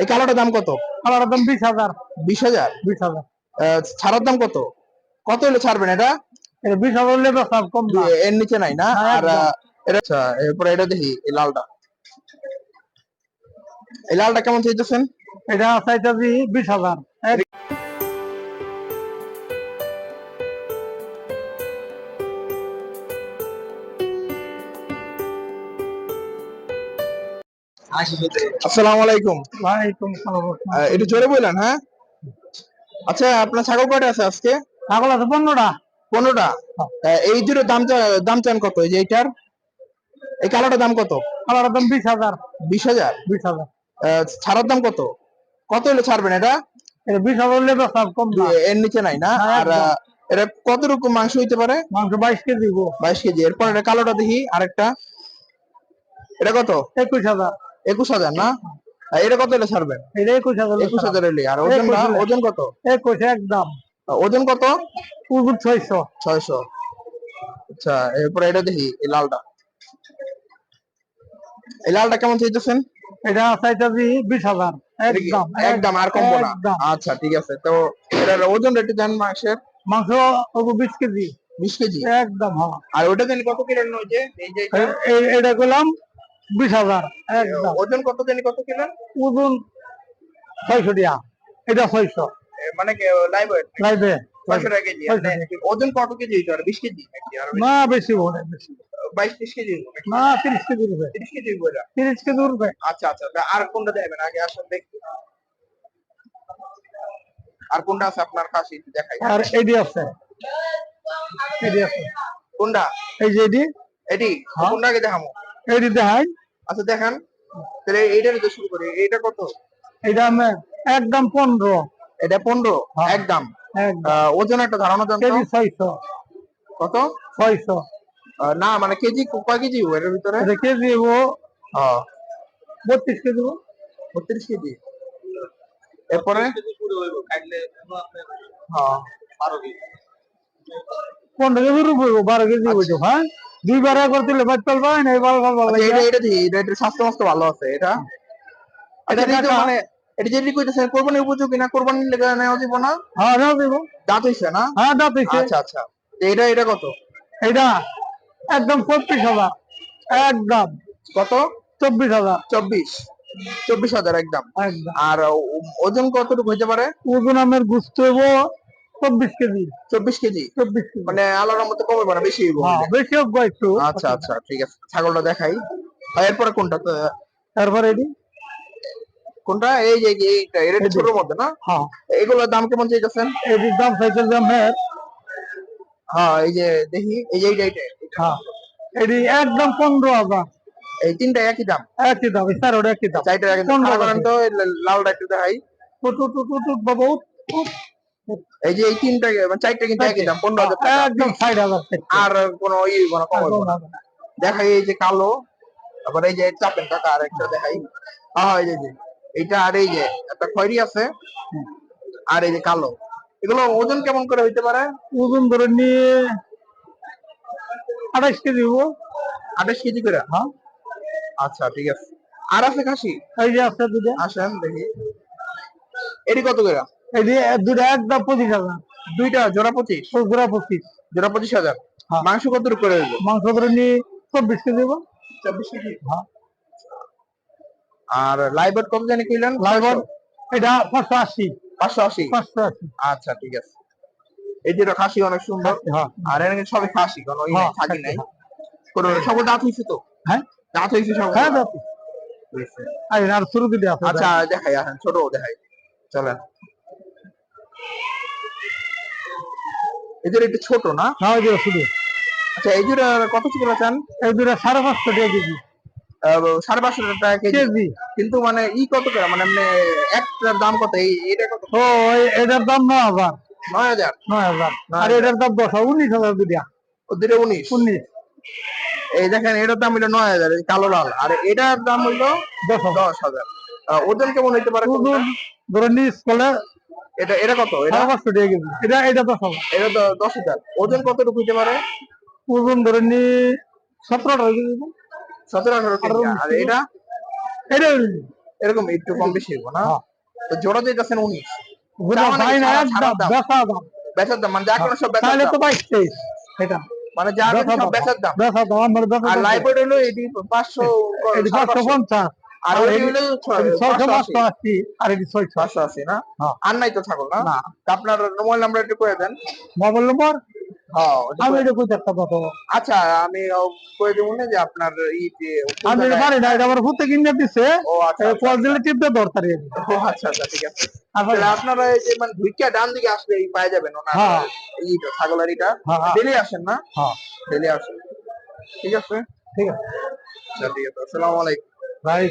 এই কালোটার দাম কত? কালোটার দাম বিশ হাজার। বিশ হাজার? বিশ হাজার। ছাড়ার দাম কত? কত হলে ছাড়বেন এটা? বিশ হাজার লেবার চার্জ কম দিয়ে এর নিচে নাই না? হ্যাঁ, আর এটা আচ্ছা এরপরে এটা দেখি এই লালটা। এই লালটা কেমন চাইতেছেন? এটা চাইতেছি বিশ হাজার। আসসালামু আলাইকুম। ওয়ালাইকুম সালাম একটু জোরে বললেন হ্যাঁ? আচ্ছা আপনার ছাগল কয়টা আছে আজকে? ছাগল আছে পনেরোটা। পনেরোটা? এই দুটো দাম দাম চান কত? এই যে এইটার? এই কালোটার দাম কত? কালার দাম বিশ হাজার। বিশ হাজার? বিশ হাজার। ছাড়ার দাম কত? কত হলে ছাড়বেন এটা? বিশ হাজার সব কম এর নিচে নাই না? হ্যাঁ, আর এটা কত রকম মাংস হইতে পারে? মাংস বাইশ কেজি বাইশ কেজি। এরপর এটা কালোটা দেখি আরেকটা। এটা কত? একুশ হাজার। একুশ হাজার না? এটা কত হলে ছাড়বেন এটা একুশ হাজার একুশ হাজার হলে আর ওজন ওজন কত? একুশ একদম। ওজন কত? ছয়শো। ছয়শো। আচ্ছা এরপরে এটা দেখি এই লালটা। এই লালটা কেমন চাইতেছেন? এটা চাইতেছি বিশ হাজার। একদম একদম আর কমবো না? আচ্ছা ঠিক আছে। তো এটার ওজন রেটে দেন মাংসের? মাংস বিশ কেজি। বিশ কেজি? একদম হ্যাঁ। আর ওটা দেন কত কিলো নয় এই যে এটা? এ- এ- এটা করলাম বিশ হাজার। ওজন কত জানি কত কিলো? ওজন ছয়শো টাকা এটা ছয়শো। মানে লাইভ ছয়শো টাকা কেজি। মানে ওজন কত কেজি হইতে বিশ কেজি না বেশি ওটা বেশি। বাইশ ত্রিশ কেজি না তিরিশ কেজি রুপে তিরিশ কেজি বইটা তিরিশ কেজি রুপে আচ্ছা আচ্ছা আর কোনটা দেবেন? আগে আসেন দেখি। আর কোনটা আছে আপনার কাছে দেখাই। আর এডি আছে। এডি আছে। কোনটা? এই যে এডি। এটি হ্যাঁ। কোনটা আগে দেখামো এডি দেখাই। আচ্ছা দেখান। তাহলে এইটার দিয়ে শুরু করি। এইটা কত? এটা একদম পনেরো। এটা পনেরো? হ্যাঁ। একদম। ওজন একটা ধারণা দেন তো? কেজি ছয়শো। কত? ছয়শো। না মানে কেজি কয় কেজি এর ভিতরে? এটা কেজি ও বত্রিশ কেজি। বত্রিশ কেজি। এরপরে? হ্যাঁ পনেরো কেজি বারো কেজি বুঝো হ্যাঁ? দুইবার তুলে বাদ ভালো আচ্ছা, এটা এটা দেখি এটা এটা স্বাস্থ্য ভালো আছে এটা? আচ্ছা এটা। মানে এটা যেটি কইতেছেন কোরবানি উপযোগী না লেগে নেওয়া দিব না? হ্যাঁ দেবো দাঁত হইছে না? হ্যাঁ দাঁত হইছে। আচ্ছা আচ্ছা। এটা এটা কত? এটা একদম চব্বিশ হাজার। একদম। কত? চব্বিশ হাজার। চব্বিশ। চব্বিশ হাজার একদম। আর ওজন কতটুকু হইতে পারে? ওজন আমের গুস্ত হইব চব্বিশ কেজি। চব্বিশ কেজি? চব্বিশ কেজি। মানে আলোর মতো কমে পারে বেশি হ্যাঁ বেশি হোক একটু। আচ্ছা আচ্ছা ঠিক আছে। ছাগলটা দেখাই। এরপরে কোনটা? তারপরে এটি? কোনটা? এই যে এইটা একটু ছোটর মধ্যে না? হ্যাঁ। এগুলোর দাম কেমন চাইতেছেন? এটির দাম চাইছে যে আমের হ্যাঁ এই যে দেখি। এই যে এইটা এইটা হ্যাঁ। এটি একদম পনেরো হাজার। এই তিনটা একই দাম? একই দাম স্যার ওটা একই দাম। চারটা একই দাম। লালটা একটু দেখাই। উঠ, উঠ, উঠ, বাবা। এই যে এই তিনটা মানে চারটা কিন্তু একই দাম পনেরো হাজার টাকা। একদম ষাট হাজার আর কোনো ই কম না। দেখাই এই যে কালো তারপরে এই যে চাপেন আর একটা দেখাই। হ্যাঁ এই যে এইটা আর এই যে একটা খয়রি আছে আর এই যে কালো। এগুলো ওজন কেমন করে হইতে পারে? ওজন ধরে নিয়ে আঠাইশ কেজি হব আঠাশ কেজি করে? হ্যাঁ। আচ্ছা ঠিক আছে। আর আছে খাসি? এই যে আছে দুটো আসেন দেখি। এটি কত করে? দুটো একদম পঁচিশ হাজার। দুইটা জোড়া পঁচিশ। পুরা পঁচিশ। জোড়া পঁচিশ হাজার। হ্যাঁ। মাংস কত করে হইব? মাংস ধরে নিয়ে চব্বিশ কেজি হব চব্বিশ কেজি? হ্যাঁ। আর লাইবার কত জানি কইলেন? লাইবর এটা পাঁচশো আশি। পাঁচশো আশি? পাঁচশো আশি। আচ্ছা ঠিক আছে। এই যেটা খাসি অনেক সুন্দর। হ্যাঁ। আর এখানে সবই খাসি কোনো ই থাকি নাই। কোনো সব দাঁত হইছে তো? হ্যাঁ। দাঁত হইছে সব হ্যাঁ আর আর শুরু দিতে আচ্ছা দেখাই আসেন ছোট দেখাই। চলেন। এদের একটু ছোট না? হ্যাঁ ওই যে শুধু আচ্ছা এই জোড়া কত করে চান? এই দুটো সাড়ে পাঁচশো টাকা কেজি। সাড়ে পাঁচশো টাকা কেজি। কিন্তু মানে ই কত করে? মানে এমনি একটার দাম কত? এই এটা কত? ও এটার দাম নয় হাজার। নয় হাজার? নয় হাজার। আর এটার দাম দশ উনিশ হাজার দুটা ও দুটো উনিশ? উনিশ। এই দেখেন এটার দাম হইল নয় হাজার কালো লাল। আর এটার দাম হইল দশ হাজার। ওজন কেমন হইতে পারে কোনটা? ওজন ধরে নিস করলে এটা এটা কত? এটা? পাঁচশো টাকা কেজি। এটা এটা দশ হাজার এটা দশ হাজার। ওজন কতটুকু হইতে পারে? ওজন ধরে নি সতেরো টাকা কেজি। সতেরো আঠারো কেজি। আর এটা? এটা এরকম একটু কম বেশি হইব না? হ্যাঁ। তো জোড়া যেতেছেন উনিশ। মানে দাম। বেচার দাম। মানে যা কোনো সব বেচার তো দাম। বাইশ তেইশ। এটা। মানে যা কিছু সব বেচার দাম। আর লাইভ হলো এটি পাঁচশো পাঁচশো। পঞ্চাশ। আর আর ওইটি এটি- হলো ছয়- এটি ছয়শো পাঁচশো পাঁচশো আশি। আশি আর এটি ছয়শো পাঁচশো আশি না? হ্যাঁ। আর নাই তো ছাগল না? না। আপনার মোবাইল নাম্বার একটু করে দেন। মোবাইল নম্বর? হ্যাঁ আমি এটা কই একটা আচ্ছা আমি করে দেবো না যে আপনার ই যে আমি পারি না এটা আমার হুতে কিনে দিছে। ও আচ্ছা আচ্ছা, কল দিলে টিপতে দরকারি ও আচ্ছা আচ্ছা ঠিক আছে। তাহলে আপনারা এই যে মানে ডান দিকে আসলে এই যাবেন হ্যাঁ, হ্যাঁ। ডেলি আসেন না? হ্যাঁ। ডেলি আসেন। ঠিক আছে? ঠিক আছে। আচ্ছা ঠিক আছে। আসসালামু আলাইকুম। ভাই